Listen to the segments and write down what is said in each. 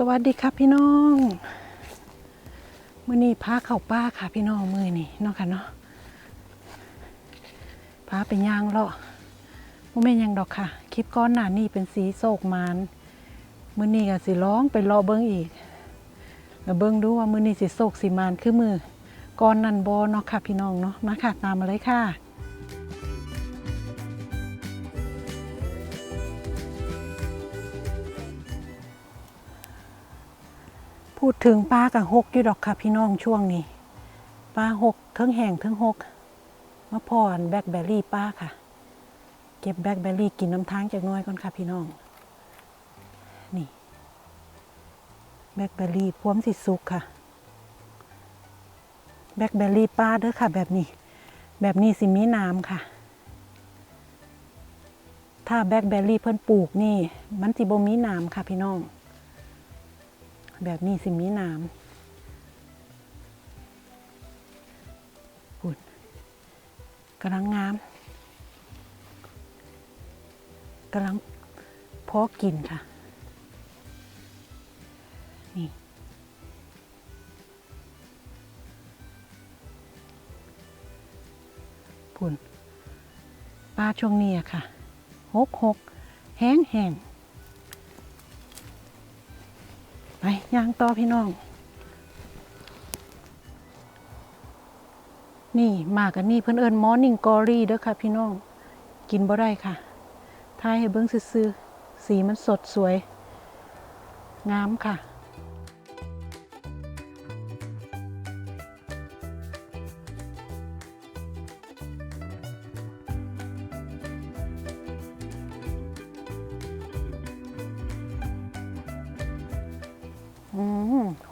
สวัสดีครับพี่น้องมื่อนี้พาเข้าป้าค่ะพี่น้องมือนี่เนาะค่ะเนาะพาไปย่างเลาะบ่แม่นยังดอกค่ะ คลิปก้อนหน้านี่เป็นสีโศกมานมื่อนี้ก็สิร้องไปรอเบิ้งอีกแล้วเบิ้งดูว่ามื่อนี้สิโศกสิมานคือมือก้อนนันบอเนาะค่ะพี่น้องเนาะมาค่ะตามมาเลยค่ะ พูดถึงปลากับหกอยู่ดอกค่ะพี่น้องช่วงนี้ปลาหกเทั้งแห้งเทั้งหกมาพอนแบล็คเบอร์รี่ป้าค่ะ เก็บแบล็คเบอร์รี่กินน้ำทางจากน้อยก่อนค่ะพี่น้อง นี่แบล็คเบอร์รี่พร้อมสิสุกค่ะแบล็คเบอร์รี่ป้าเด้อค่ะ แบบนี้ แบบนี้สิมีน้ำค่ะ ถ้าแบล็คเบอร์รี่เพิ่นปลูกนี่ มันสิบ่มีน้ำค่ะพี่น้อง แบบนี้สิมีน้ำปุ่นกำลังงามกำลังพอกินค่ะ นี่ปุ่นปลาช่วงนี้อะค่ะ หกหกแห้งแห้ง ย่างต่อพี่น้อง นี่มากันนี่เพิ่นเอิญมอร์นิ่งกอรี่เด้อค่ะพี่น้อง กินบ่ได้ค่ะทายให้เบิ้งซื้อๆสีมันสดสวย งามค่ะ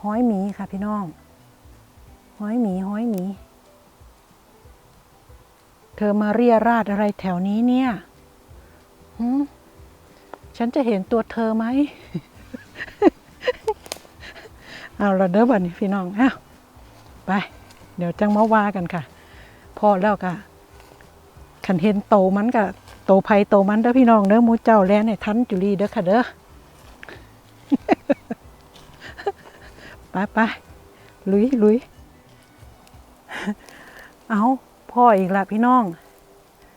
ห้อยหมีค่ะพี่น้อง ห้อยหมีห้อยหมี เธอมาเรียราดอะไรแถวนี้เนี่ยหืมฉันจะเห็นตัวเธอไหม เอาละเด้อบัดนี้พี่น้องอ้าวไป เดี๋ยวจังมาว่ากันค่ะ พอแล้วกะขันเห็นโตมันกะโตไผโตมันเด้อพี่น้องเด้อมูเจ้าแลนให้ทันจุลีเด้อค่ะเด้อ ไปไปลุยลุยเอาพ่ออีกละพี่น้อง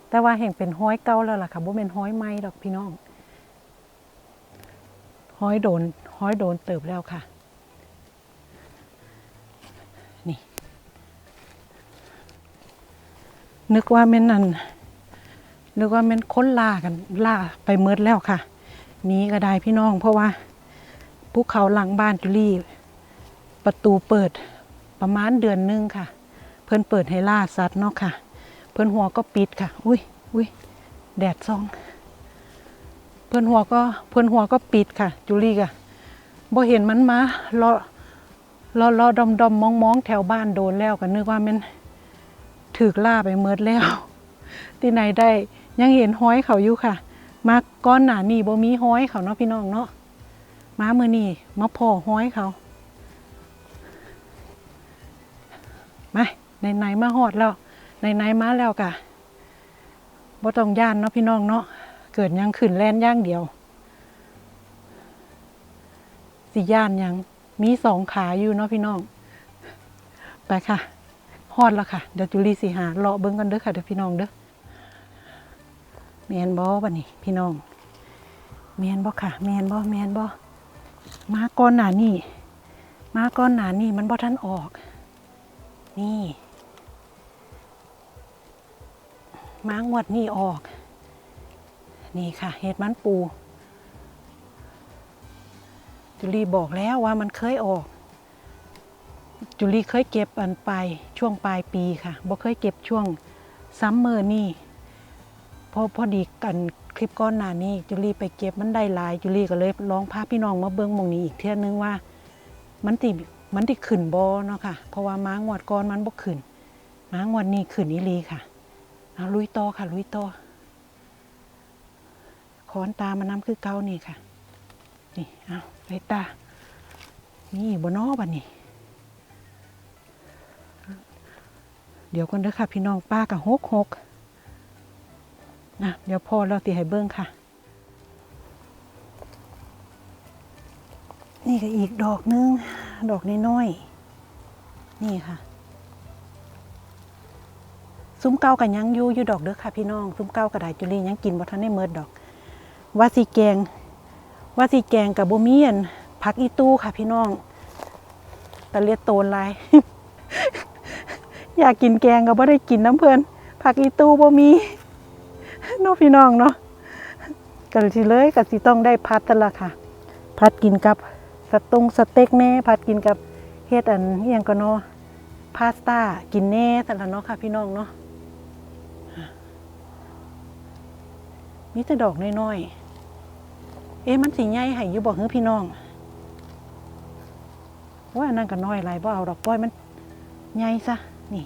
แต่ว่าแห่งเป็นห้อยเก่าแล้วล่ะค่ะบ่เป็นห้อยไม้ดอกพี่น้องห้อยโดนห้อยโดนเติบแล้วค่ะ นี่ นึกว่าแม่นนั่นนึกว่าแม่นค้นล่ากันล่าไปเมิดแล้วค่ะนี้ก็ได้พี่น้อง เพราะว่าภูเขาหลังบ้านจุลี่ ประตูเปิดประมาณเดือนหนึงค่ะ เพิ่นเปิดให้ล่าสัตว์เนาะค่ะ เพิ่นหัวก็ปิดค่ะ อุ้ยอุ้ยแดดซอง เพิ่นหัวก็เพิ่นหัวก็ปิดค่ะ จุลี่ค่ะบ่เห็นมันมาเลาะเลาะเลาะดอมดอมมองมองแถวบ้านโดนแล้วก็นึกว่ามันถูกล่าไปเมิดแล้ว ที่ไหนได้ยังเห็นห้อยเขาอยู่ค่ะ มาก้อนหนานี่บ่มีห้อยเขาเนาะพี่น้องเนาะมาเมือนี่มาพ่อห้อยเขา มาไหนๆมาหอดแล้วไหนๆมาแล้วกะบ่ต้องย่านเนาะพี่น้องเนาะเกิดยังขึ้นแล่นย่างเดียว สิย่านยังมีสองขาอยู่เนาะพี่น้อง ไปค่ะฮอดแล้วค่ะเดี๋ยวจุลีสิหาเลาะเบิ้งกันเด้อค่ะเดี๋ยวพี่น้องเด้อแมนบ่บัดนี้พี่น้องแมนบ่ค่ะ แมนบ่แมนบ่มาก้อนหนานี่มาก้อนหนานี่มันบ่ทันออก นี่ม้างวดนี่ออก นี่ค่ะ เห็ดมันปู จุลีบอกแล้วว่ามันเคยออก จุลีเคยเก็บอันไปช่วงปลายปีค่ะบ่เคยเก็บช่วงซัมเมอร์นี่พอพอดีกันคลิปก้อนหน้านี้จุลีไปเก็บมันได้หลายจุลีก็เลยลองพาพี่น้องมาเบิ้งมองนี้อีกเที่ยนึงว่า มันติ มันติขึ้นบอเนาะค่ะ เพราะว่าม้างวดก่อนมันบ่ขึ้น ม้างวดนี้ขึ้นอีลีค่ะเอาลุยต่อค่ะ ลุยต่อขอนตามาน้ำคือเก่านี่ค่ะ นี่เอาไปตา นี่บนนอบันนี่เดี๋ยวกันเด้อค่ะ พี่น้องป้ากับหกหกนะเดี๋ยวพอเราตีให้เบิ้งค่ะ นี่ก็อีกดอกนึง ดอกน้อยๆนี่ค่ะ ซุ้มเก้ากันยังอยู่อยู่ดอกเด้อค่ะพี่น้อง ซุ้มเก้ากระดาษจุลียังกินบ่ทันได้เมิดดอกวาสีแกงวาสีแกงกับบ่มีอันผักอีตู้ค่ะพี่น้องตะเลียโตนลาย อยากกินแกงก็บ่ได้กินน้ำเพิ่นผักอีตู้บ่มีเน้องพี่น้องเนาะก็สิเลยก็สิต้องได้พัดนั่นละค่ะ พัดกินกับ สตงสเต็กแน่พัดกินกับเฮ็ดอันเอียงก็เนาะพาสต้ากินแน่แต่ละเนาะค่ะพี่น้องเนาะมีแต่ดอกน้อยๆ เอ๊ะมันสิใหญ่ให้อยู่บ่ฮื้อพี่น้องว่าอันนั้นก็น้อยหลายบ่เอาดอกป้อยมันใหญ่ซะ นี่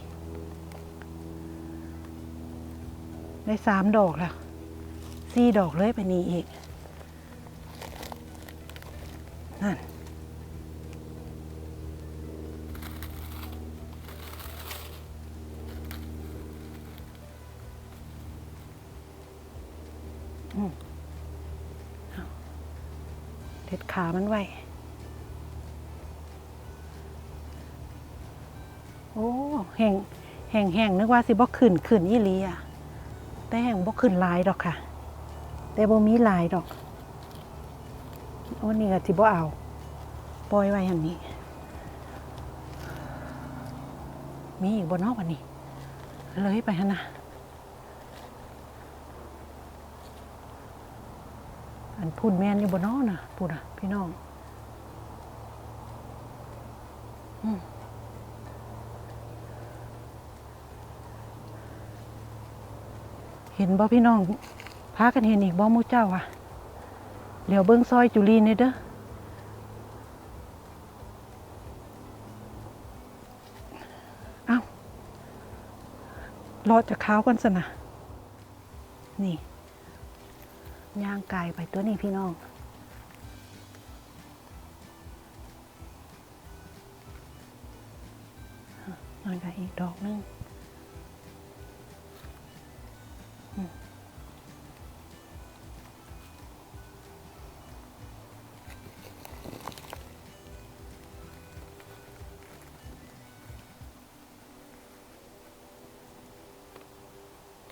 ได้สามดอกแล้วสี่ดอกเลยไปนี่อีก นั่น เด็ดขามันไว้ โอ้แห่งแห่งแห่งนึกว่าสิบ่ขึ้นขึ้นยี่ลีอะ แต่แห่งบ่ขึ้นลายดอกค่ะ แต่บ่มีลายดอกโอ้นี่ก็สิบ่เอาปล่อยไว้อย่างนี้ มีอีกบนนอกวันนี้ เลยไปฮะนะ อันพูดแมนอยู่บนนอนะพูดอะ พี่น้องเห็นบ่พี่น้องพากันเห็นอีกบ่มูเจ้าอะเดี๋ยวเบิ้งซอยจุลีนี่เด้อเอารอจะข้าวกันสนะนี่ ย่างไก่ไปตัวนี้พี่น้องมันก็อีกดอกหนึง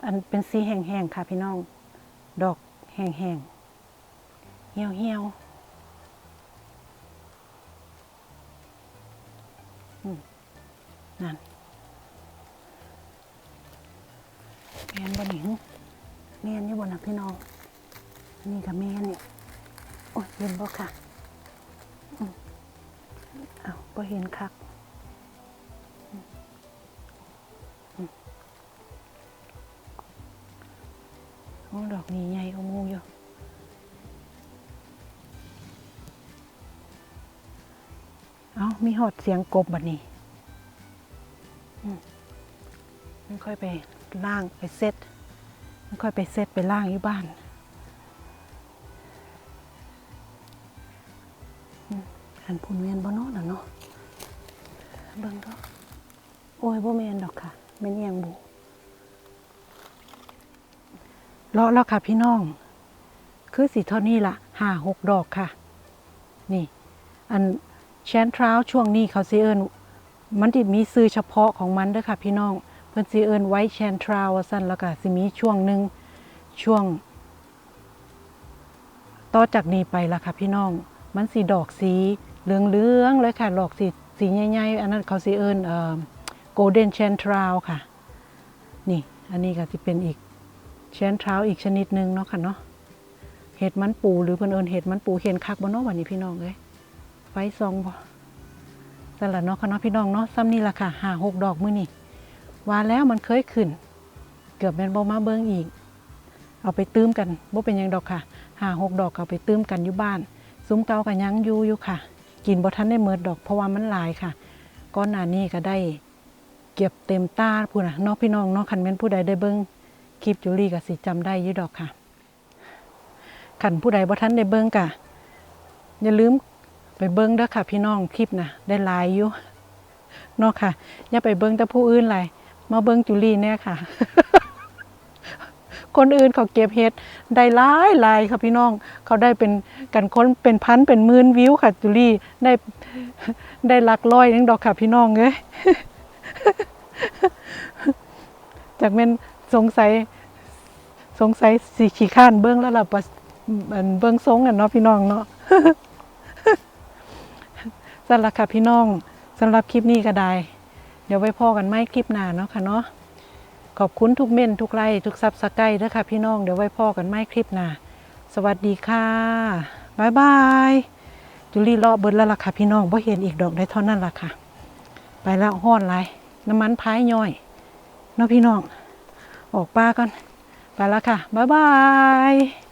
อันเป็นสีแห้งๆค่ะพี่น้อง ดอก แห้งๆเหี่ยวเหี่ยวๆนั่นแมนบนหนิงแมนอยู่บนนะพี่น้องนี่กับแมนเนี่ยโอ้ยเห็นบ่ค่ะอ้าวบ่เห็นคัก โอ้ดอกนี้ใหญ่กว่าหมูอยู่เอามีหอดเสียงกบบัดนี้มันค่อยไปล่างไปเซ็ตมันค่อยไปเซ็ตไปล่างอยู่บ้านอันพูนเมียนบ่นอนน่ะเนาะเบิ่งเนาะโอ้ยบ่เมียนดอกค่ะแม่นเอียงบุ เลาะแล้วค่ะพี่น้อง คือสีเท่านี้ละห้าหกดอกค่ะ นี่ อันแชนทราวช่วงนี้เขาสิเอิญมันติมีซื้อเฉพาะของมันเด้อค่ะพี่น้องเพิ่นสิเอิญไว้แชนทราวว่าซั่นแล้วก็สิมีช่วงหนึ่งช่วง ต่อจากนี้ไปละค่ะพี่น้อง มันสีดอกสีเหลืองๆเลยค่ะ ดอกสีสีใหญ่ๆอันนั้นเขาสิเอิญเอ่อ golden chanterelle ค่ะ นี่ อันนี้ก็สิเป็นอีก chanterelle อีกชนิดหนึ่งเนาะค่ะเนาะเห็ดมันปูหรือเพิ่นเอิญเห็ดมันปูเห็นคักบ่เนาะวันนี้พี่น้องเอ้ยไฟซองบ่แต่ละเนาะค่ะเนาะพี่น้องเนาะซ้ำนี่ละค่ะหาหกดอกมื้อนี่ว่าแล้วมันเคยขึ้น เกือบแม่นบ่มาเบิ่งอีก เอาไปตื้มกันบ่เป็นหยังดอกค่ะหาหกดอกเอาไปตื้มกันอยู่บ้าน ซุ้มเก่าก็ยังอยู่อยู่ค่ะ กินบ่ทันได้เมิดดอกเพราะว่ามันหลายค่ะก้อนหน้านี้ก็ได้ เก็บเต็มตาพูดน่ะเนาะพี่น้องเนาะคันแม่นผู้ใดได้เบิ่ง คลิปจูลี่ก็สิจำได้ยู่ดอกค่ะคันผู้ใดบ่ทันได้เบิ่งก็อย่าลืมไปเบิ้งเด้อค่ะ พี่น้องคลิปนะได้หลายอยู่นาะค่ะ อย่าไปเบิ้งแต่ผู้อื่นไรมาเบิ้งจุลี่เนี่ยค่ะ คนอื่นเขาเก็บเห็ดได้หลายหลายค่ะพี่น้อง เขาได้เป็นกันคนเป็นพันเป็นหมื่นวิวค่ะจุลี่ได้ได้หลักร้อยนึงดอกค่ะพี่น้องเอ้ยจากเม่น สงสัยสงสัยสีขี้ข้านเบื้องแล้วล่ะปะอันเบื้องทรงกันเนาะพี่น้องเนาะสำหรับค่ะพี่น้องสำหรับคลิปนี้ก็ได้ เดี๋ยวไว้พอกันไหมคลิปหน้าเนาะค่ะเนาะขอบคุณทุกเม่นทุกไลค์ทุกซับสไครต์ด้วยค่ะพี่น้องเดี๋ยวไว้พอกันไหมคลิปหน้าสวัสดีค่ะบ๊ายบายจุลี่เลาะเบิดแล้วล่ะค่ะพี่น้องเพเห็นอีกดอกได้เท่านั้นล่ะค่ะ ไปแล้วห้อนไรน้ำมันพายย่อยเนาะพี่น้อง ออกป้าก่อน ไปแล้วค่ะ บ๊ายบาย